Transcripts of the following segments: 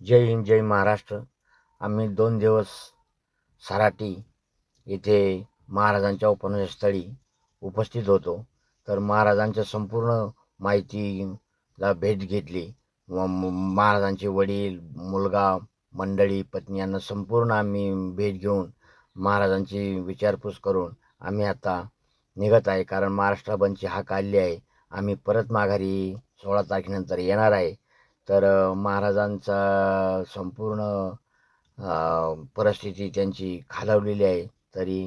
जय हिंद जय महाराष्ट्र. आम्ही दोन दिवस सराटी येथे महाराजांच्या उपनस्थळी उपस्थित होतो. तर महाराजांच्या संपूर्ण माहितीला भेट घेतली. व महाराजांचे वडील मुलगा मंडळी पत्नी यांना संपूर्ण आम्ही भेट घेऊन महाराजांची विचारपूस करून आम्ही आता निघत आहे. कारण महाराष्ट्राबंदची हाक आली आहे. आम्ही परत माघारी सोळा तारखेनंतर येणार आहे. तर महाराजांचा संपूर्ण परिस्थिती त्यांची खालावलेली आहे. तरी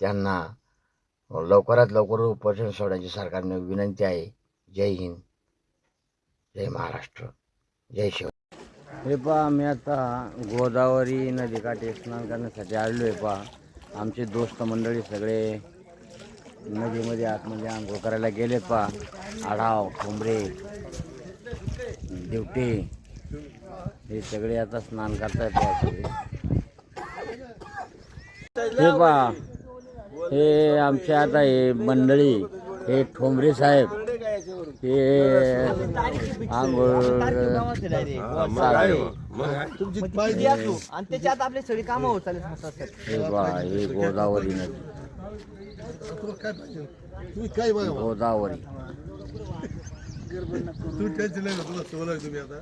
त्यांना लवकरात लवकर उपोषण सोडण्याची सरकारने विनंती आहे. जय हिंद. जय महाराष्ट्र. जय शिव. हे पहा मी आता गोदावरी नदीकाठी स्नान करण्यासाठी आलेलो आहे पहा. आमचे दोस्त मंडळी सगळे नदीमध्ये आतमध्ये आंघोळ करायला गेले पहा. आढाव ठोंबरे दिवटे हे सगळे आता स्नान करतायत हे पा हे आमचे आता हे मंडळी हे ठोंबरे साहेब हे आंघोळ आणि त्याच्यात आपले सगळी कामं होत हे बा हे गोदावरी नदी गोदावरी. तुम्ही टेन्शन नाही तुला तुम्ही आता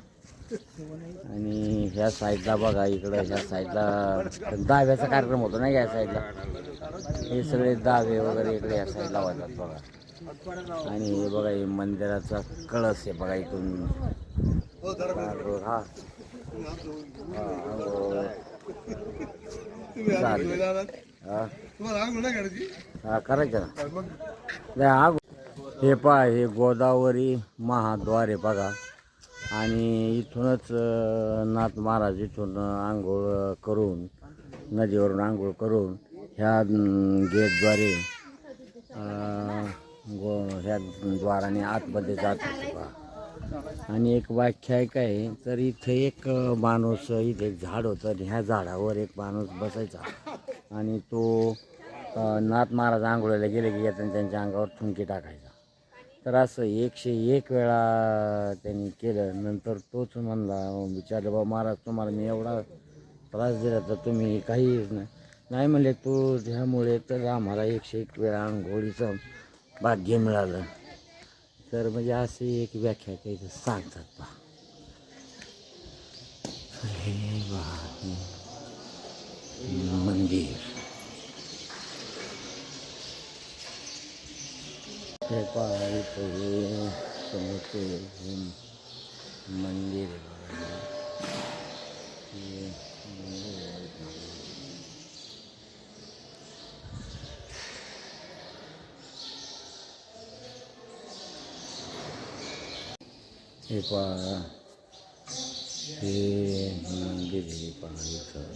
आणि ह्या साईडला बघा इकडं ह्या साईडला दहाव्याचा कार्यक्रम होतो नाही का या साईडला हे सगळे दहावे वगैरे इकडे या साईडला होतात बघा आणि हे बघा हे मंदिराचा कळस आहे बघा इथून हो हा हा. हा, करायची हा करायचं ना आंघोळ. हे पहा हे गोदावरी महाद्वार आहे बघा. आणि इथूनच नाथ महाराज इथून आंघोळ करून नदीवरून आंघोळ करून ह्या गेटद्वारे गो ह्या द्वाराने आतमध्ये जात होते पहा आणि एक व्याख्या आहे काय तर इथे एक माणूस इथे एक झाड होतं आणि ह्या झाडावर एक माणूस बसायचा. आणि तो नाथ महाराज आंघोळीला गेले की येताना त्यांच्या अंगावर ठुंकी टाकायचा. तर असं एकशे एक वेळा त्यांनी केलं. नंतर तोच म्हणला विचारलं बाबा महाराज तुम्हाला मी एवढा त्रास दिला तर तुम्ही काहीच नाही. नाही म्हणले तू ह्यामुळे तर आम्हाला एकशे एक वेळा आंघोळीचं भाग्य मिळालं. तर म्हणजे अशी एक व्याख्या काही सांगतात बा हे बा हे मंदिर. हे पहा इथं हे समोरचे हे मंदिर आहे हे मंदिर हे पहा हे मंदिर हे पहा इथं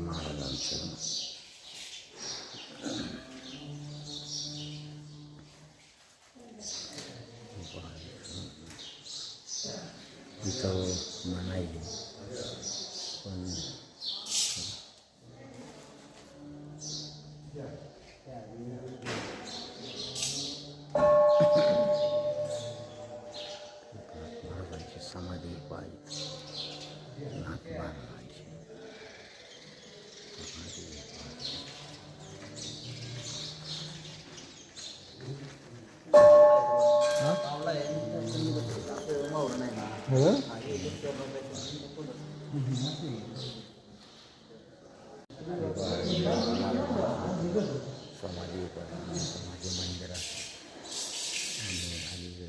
महाराजांचं इथं मनाई पण महाराजांची समाधी पाहिजे नाथ महाराजांची समाधी समाधी पण समाधी मंदिरात आणि हल्ली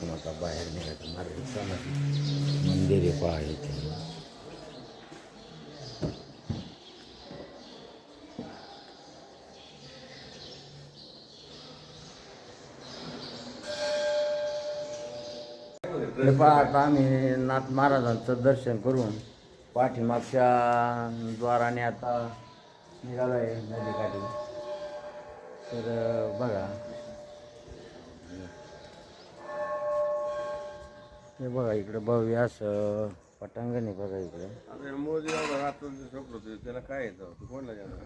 पण आता बाहेर निघायचं. मार्ग मंदिर एक आहे इकडे आता आम्ही नाथ महाराजांचं दर्शन करून पाठीमागच्या द्वाराने आता निघालो आहे नदीकाठी. तर बघा. हे बघा इकडे भव्य असं पटांगण आहे बघा इकडे. अरे मोदी एवढा रात्र स्वप्न होतं त्याला काय येतं? तू कोणला जाणार?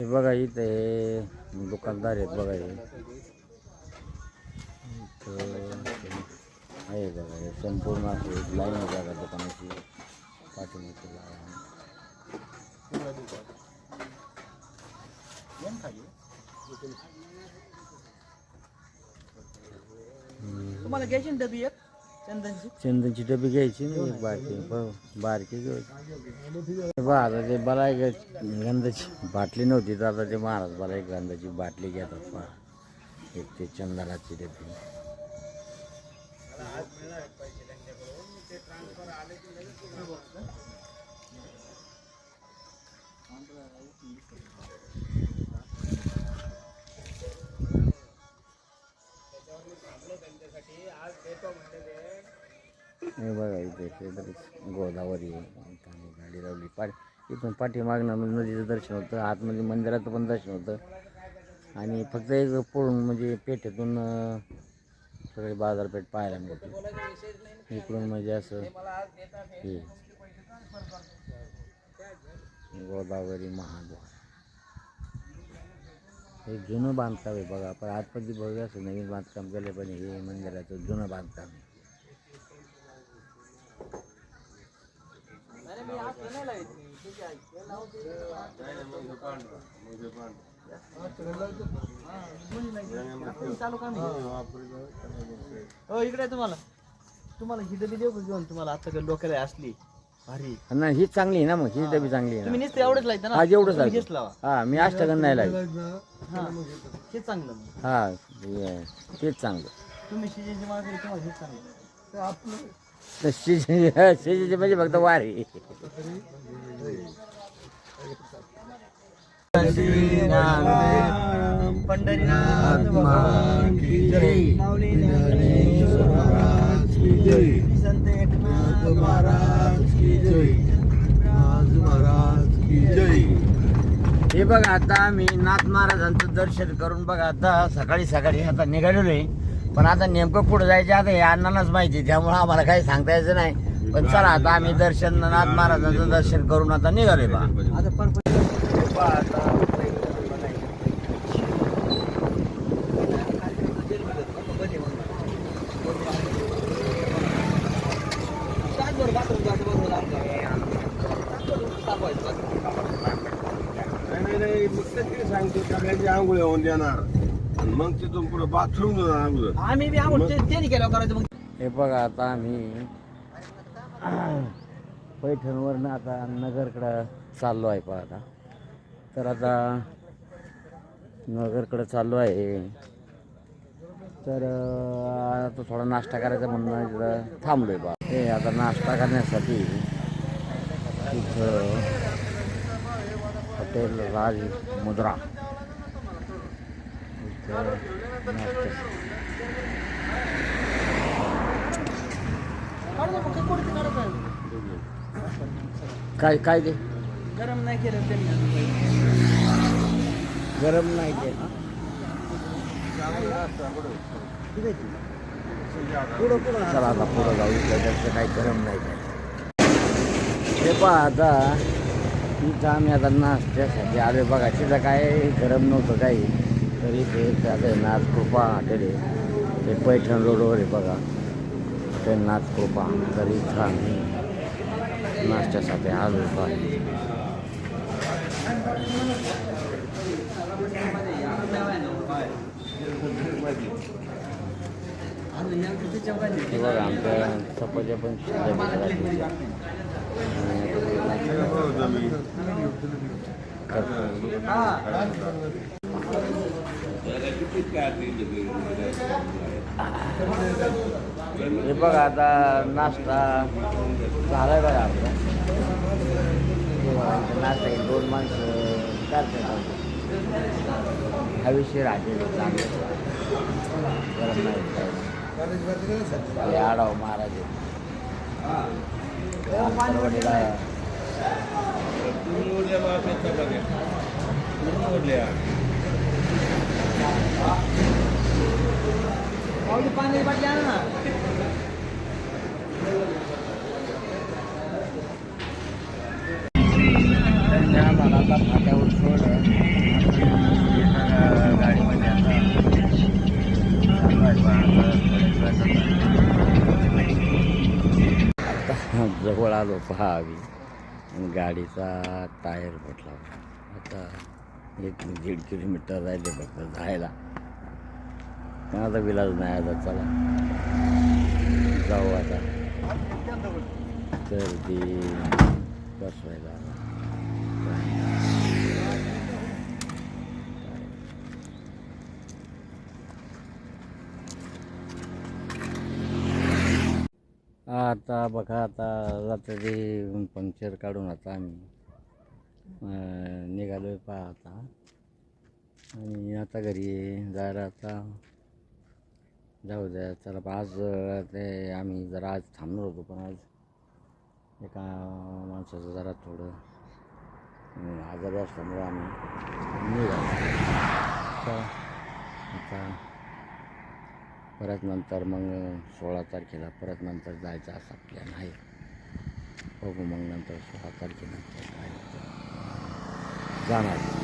हे बघा इथे दुकानदार आहेत बघा हे. आहे बघा हे संपूर्ण असे लाईन आहे बघा दुकानाची. पाठीमागची लाईन. तुम्हाला घ्यायची ना डबी एक? चंदनची. चंदनची डबी घ्यायची ना एक बारकी. ब- बारकी घ्यायची. बा आता ते मला एक गंधाची बाटली नव्हती तर आता ते महाराज मला एक गंधाची बाटली घेतात पहा. एक ते चंदनाची डबी. हे बघा इथे शेजारीच गोदावरी आहे. आम्ही गाडी लावली. पाठ इथून पाठीमागनं म्हणजे नदीचं दर्शन होतं. आतमध्ये मंदिराचं पण दर्शन होतं. आणि फक्त एक पळून म्हणजे पेठेतून सगळी सगळे बाजारपेठ पाहायला मिळते. इकडून म्हणजे असं हे. गोदावरी महाद्वार. हे जुनं बांधकाम आहे बघा. पण आतमध्ये बघा असं नवीन बांधकाम केलं पण हे मंदिराचं जुनं बांधकाम आहे. हो इकडे आहे तुम्हाला. तुम्हाला ही डबी देऊ का घेऊन? तुम्हाला आता का डोक्याला असली? भारी. नाही ही चांगली आहे ना मग. ही डबी चांगली आहे तुम्ही ना नुसतं एवढंच लायचं ना? हा जेवढंच तुम्ही आहे हेच लावा हा मी अष्टगन नाही लागली हा हे चांगलं मग. हा हे- तेच चांगलं. तुम्ही शिजेची आहे, तुम्हाला हेच चांगलं. शिजे शिजेचे म्हणजे फक्त वारी. पंढरीनाथ महाराज की संत एकनाथ महाराज की जय महाराज की जय हे बघा आता मी नाथ महाराजांचं दर्शन करून बघा आता सकाळी सकाळी आता निघालेलो आहे. पण आता नेमकं कुठं जायचं आता हे अण्णांनाच माहिती त्यामुळे आम्हाला काही सांगता यायचं नाही. पण चला आता आम्ही दर्शन नाथ महाराजांचं दर्शन करून आता निघालोय बा. सांगतो सगळ्यांची आंघोळ होऊन देणार. आणि मग तिथून पुढे बाथरूम अगोदर आम्ही बी ते केलं करायचं मग. हे बघा आता आम्ही पैठणवरनं आता नगरकडं चाललो आहे पहा आता. तर आता नगरकडं चाललो आहे. तर अं, आता थोडा नाश्ता करायचा म्हणून इथं थांबलोय बा. हे आता नाश्ता करण्यासाठी इथं हॉटेल राज मुद्रा काय काय ते गरम नाही केलं त्यांनी गरम नाही ते पुढं पुढं चला आता पुढं जाऊ. त्यांचं काही गरम नाही काय. हे पहा आता इथं आम्ही आता नाश्त्यासाठी आले बघा तिथं काय गरम नव्हतं काही. तर इथे एक आता हे नाथ कृपा हॉटेल आहे. ते पैठण रोडवर आहे बघा. हॉटेल नाथ कृपा तर आम्ही नाश्त्यासाठी आहे. हे बघा आमच्या चपात्या पण शिजल्या हे बघा आता नाश्ता झालाय बघा आपला. हे नाश्ता आहे दोन माणसं चालतंय हवेशीर आहे चांगलं. गरम नाही काय. हे आडाव महाराज परवडीला पाणी बाटली आण ना आम्हाला आता फाट्यावर गाडीमध्ये आता जवळ आलो पहावी आम्ही. गाडीचा टायर फुटला आता एक दीड किलोमीटर राहिले फक्त जायला. पण आता विलाज नाही आता चला. जाऊ आता. तर ती बसवायला आता बघा आता रात्री पंक्चर काढून आता आम्ही. निघालो पहा आता. आणि आता घरी जायला आता जाऊ द्या. चला बा, आज ते आम्ही जरा आज थांबलो होतो पण आज एका माणसाचं जरा थोडं आजारी असल्यामुळं आम्ही निघालो. आता आता परत नंतर मग सोळा तारखेला परत नंतर जायचा असा प्लॅन आहे. बघू मग नंतर सोळा तारखेनंतर. काय होतं. जाणार